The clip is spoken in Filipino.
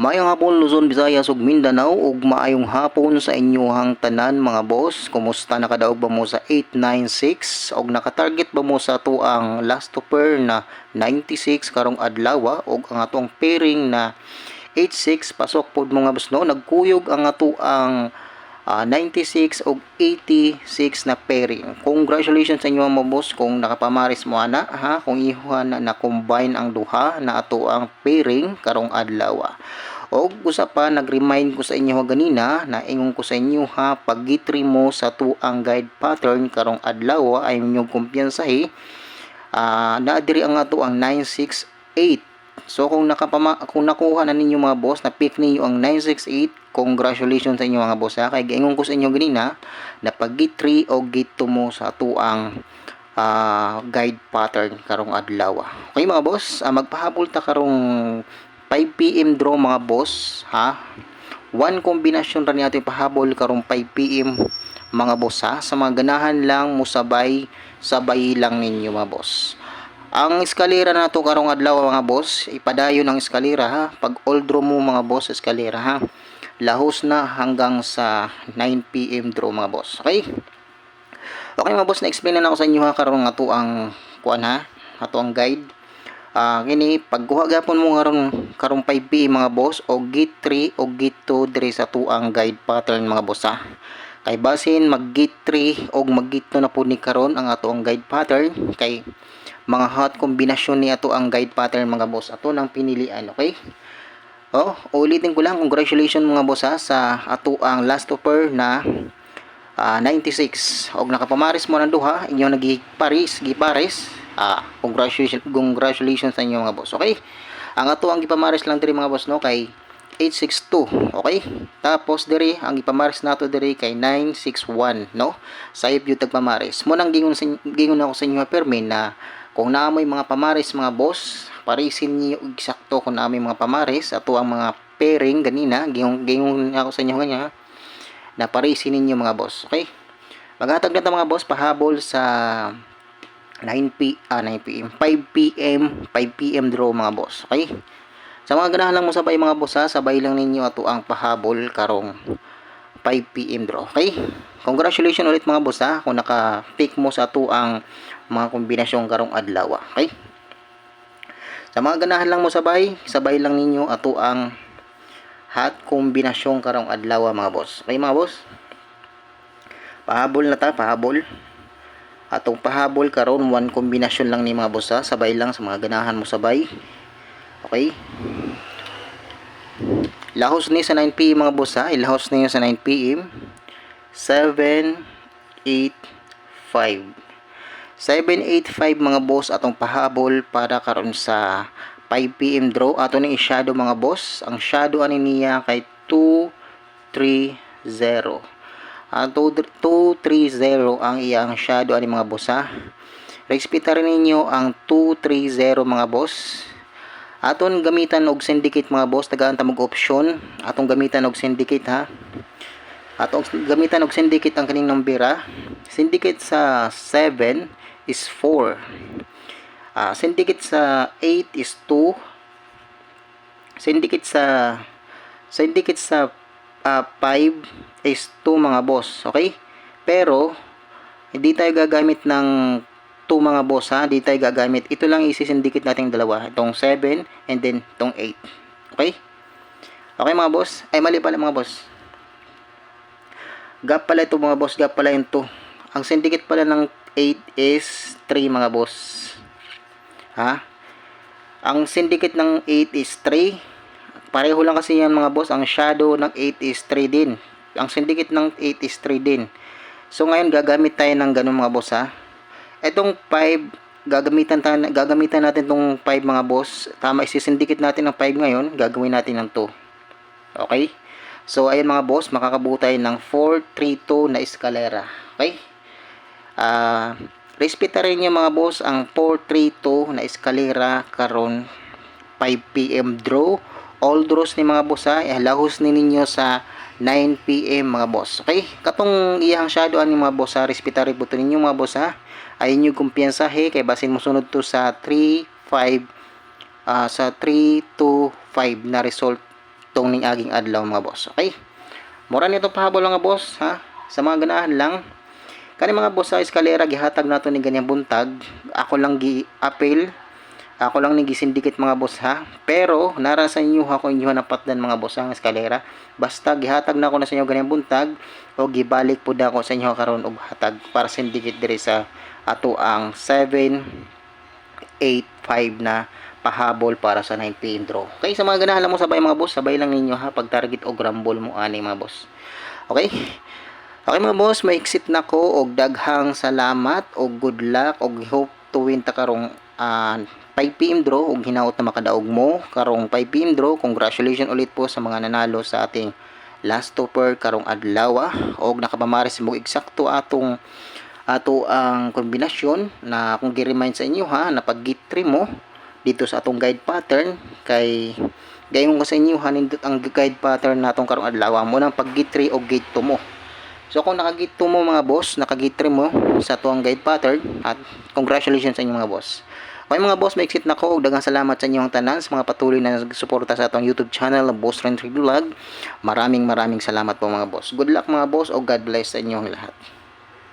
Mayong hapon Luzon, Visayas ug Mindanao ug maayong hapon sa inyong tanan mga boss. Kumusta nakadaog ba mo sa 896 ug nakatarget ba mo sa tuang last to pair na 96 karong adlaw ug ang atong pairing na 86 pasok pod mga boss no? Nagkuyog ang ato ang ah, 96 ug 86 na pairing. Congratulations sa inyo mga boss kung nakapamaris mo ana ha kung ihuhan na, na combine ang duha na ato ang pairing karong adlaw. O usa pa nag-remind ko sa inyo ganina na ingon ko sa inyo ha pag-gitri mo sa tuang guide pattern karong adlaw ay inyong kumpiyansahi ah naa diri ang ato ang 968 So kung nakapama kung nakuha na ninyo mga boss na pick ninyo ang 968 congratulations sa inyo mga boss ha? Kay giingon ko sa inyo ganina na pag gate 3 o gate 2 mo sa tuang ah, guide pattern karong adlaw okay mga boss ah, magpahabol ta karong 5 PM draw mga boss ha? One kombinasyon ra niya pahabol karong 5 PM mga boss ha? Sa mga ganahan lang mo sabay sabay lang ninyo mga boss. Ang eskalera na to karong adlaw mga boss ipadayon ang eskalera ha? Pag all draw mo mga boss eskalera ha lahos na hanggang sa 9 PM draw mga boss okay okay mga boss na explain na ako sa inyo ha karong ato ang kuan ha ato ang guide Ah, kini pagkuha gapon mo karon karong 5 PM mga boss o gate 3 o gate 2 diri sa tuang guide pattern mga boss ha. Kay basin mag gate 3 o mag gate 2 na po ni karon ang ato ang guide pattern kay mga hot kombinasyon ni ato ang guide pattern mga boss. Ato nang pinilian, okay? Oh, ulitin ko lang congratulations mga boss ha sa ato ang last offer na ah, 96 og nakapamaris mo ng duha inyo nagiparis gipares ah congratulations congratulations sa inyo mga boss okay? Ang ato ang gipamaris lang diri mga boss no kay 862 okay? Tapos diri ang gipamaris nato diri kay 961 no? Sayop yung tagpamaris. Mo nang gingon gingon ako sa inyo permi na kung naamoy mga pamaris mga boss parisin niyo eksakto kung naamoy mga pamaris ato ang mga pairing ganina gingon gingon ako sa inyo ganyan na parisin ninyo mga boss. Okay? Maghatag na mga boss pahabol sa 9 p ah 9 PM 5 PM 5 PM draw mga boss. Okay? Sa mga ganahan lang mo sabay mga boss ha, sabay lang ninyo ato ang pahabol karong 5 PM draw. Okay? Congratulations ulit mga boss ha kung naka-pick mo sa ato ang mga kombinasyon karong adlaw. Okay? Sa mga ganahan lang mo sabay, sabay lang ninyo ato ang hot kombinasyon karong adlaw mga boss. Okay mga boss? Pahabol na ta, pahabol. Atong pahabol karon one kombinasyon lang ni mga boss ha. Sabay lang sa mga ganahan mo sabay. Okay? Lahos ni sa 9 PM mga boss ha. Ilahos niyo sa 9 PM. 7 8 5 785 mga boss atong pahabol para karon sa 5 PM draw ato ni shadow mga boss. Ang shadow ani niya kay 230 ang 230 ang iyang shadow ani mga boss ha? Respeta rin ninyo ang 230 mga boss. Aton gamitan og syndicate mga boss tagaan ta mag option. Atong gamitan og syndicate ha? Atong gamitan og syndicate ang kaning numbera. Syndicate sa 7 is 4 Ah, syndicate sa 8 is 2. Syndicate sa syndicate sa ah, 5 is 2 mga boss, okay? Pero hindi tayo gagamit ng 2 mga boss ha, hindi tayo gagamit. Ito lang isi-syndicate natin dalawa, itong 7 and then itong 8. Okay? Okay mga boss? Ay mali pala mga boss. Gap pala ito mga boss, gap pala yung 2. Ang syndicate pala ng 8 is 3 mga boss. Ha? Ang syndicate ng 8 is 3. Pareho lang kasi yan mga boss. Ang shadow ng 8 is 3 din. Ang syndicate ng 8 is 3 din. So ngayon gagamit tayo ng ganun mga boss ha. Etong 5 gagamitan tayo, gagamitan natin tong 5 mga boss. Tama isi-syndicate natin ng 5 ngayon, gagawin natin ng 2. Okay? So ayun mga boss, makakabuo tayo ng 432 na eskalera. Okay? Ah, uh, Respeta rin mga boss ang 432 na eskalera karon 5 PM draw. All draws ni mga boss ha, ihlahos ni ninyo sa 9 PM mga boss. Okay? Katong iyang shadow ani mga boss ha, respeta rin buto ninyo mga boss ha. Ayun yung kumpiyansa he kay basin mo sunod to sa 3 5 uh, sa 3 to 5 na result tong ning aging adlaw mga boss. Okay? Mura nito pahabol mga boss ha. Sa mga ganahan lang. Kani mga boss sa eskalera gihatag nato ni ganyang buntag. Ako lang gi appeal ako lang ni gisindikit mga boss ha. Pero nara sa inyo ha kung inyo napatdan mga boss ang eskalera. Basta gihatag na ako na sa inyo ganyang buntag o gibalik po ako sa inyo karon og hatag para sindikit diri sa ato ang 785 na pahabol para sa 9 PM draw. Okay, sa mga ganahan mo sabay mga boss, sabay lang ninyo ha pag target o rumble mo ani mga boss. Okay? Okay mga boss, may exit na ko og daghang salamat og good luck og hope to win ta karong ah, 5 PM draw og hinaot na makadaog mo karong 5 PM draw. Congratulations ulit po sa mga nanalo sa ating last topper karong adlaw ah. og nakapamaris mo eksakto atong ato ang kombinasyon na kung gi-remind sa inyo ha na pag git mo dito sa atong guide pattern kay gayon ko sa inyo ha ang guide pattern natong karong adlaw mo nang pag git o gate 2 mo So kung nakagit 2 mo mga boss, nakagit 3 mo sa tuang guide pattern at congratulations sa inyo mga boss. Okay mga boss, may exit na ko. Ug Daghang salamat sa inyong tanan sa mga patuloy na nagsuporta sa atong YouTube channel na Boss Rentry Vlog. Maraming maraming salamat po mga boss. Good luck mga boss o God bless sa inyong lahat.